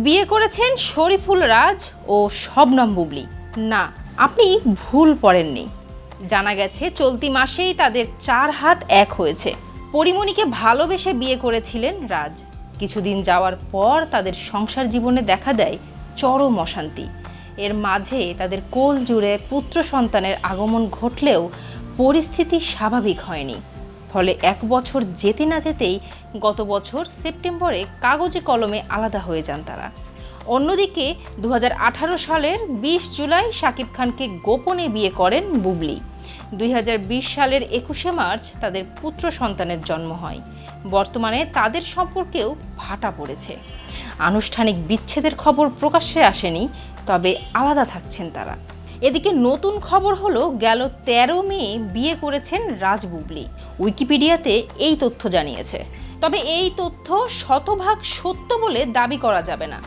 বিয়ে করেছেন শরীফুল রাজ ও শবনম বুবলি। না, আপনি ভুল পড়েননি। জানা গেছে, চলতি মাসেই তাদের চার হাত এক হয়েছে। পরিমণিকে ভালোবেসে বিয়ে করেছিলেন রাজ। কিছুদিন যাওয়ার পর তাদের সংসার জীবনে দেখা দেয় চরম অশান্তি। এর মাঝে তাদের কোল জুড়ে পুত্র সন্তানের আগমন ঘটলেও পরিস্থিতি স্বাভাবিক হয়নি। ফলে এক বছর যেতে না যেতেই গত বছর সেপ্টেম্বরে কাগজে কলমে আলাদা হয়ে যান তারা। অন্যদিকে দু হাজার আঠারো সালের বিশ জুলাই শাকিব খানকে গোপনে বিয়ে করেন বুবলি। দুই হাজার বিশ সালের একুশে মার্চ তাদের পুত্র সন্তানের জন্ম হয়। বর্তমানে তাদের সম্পর্কেও ভাটা পড়েছে। আনুষ্ঠানিক বিচ্ছেদের খবর প্রকাশ্যে আসেনি, তবে আলাদা থাকছেন তারা। এদিকে নতুন খবর হলো, গেল তেরো মে বিয়ে করেছেন রাজবুবলি উইকিপিডিয়াতে এই তথ্য জানিয়েছে। তবে এই তথ্য শতভাগ সত্য বলে দাবি করা যাবে না।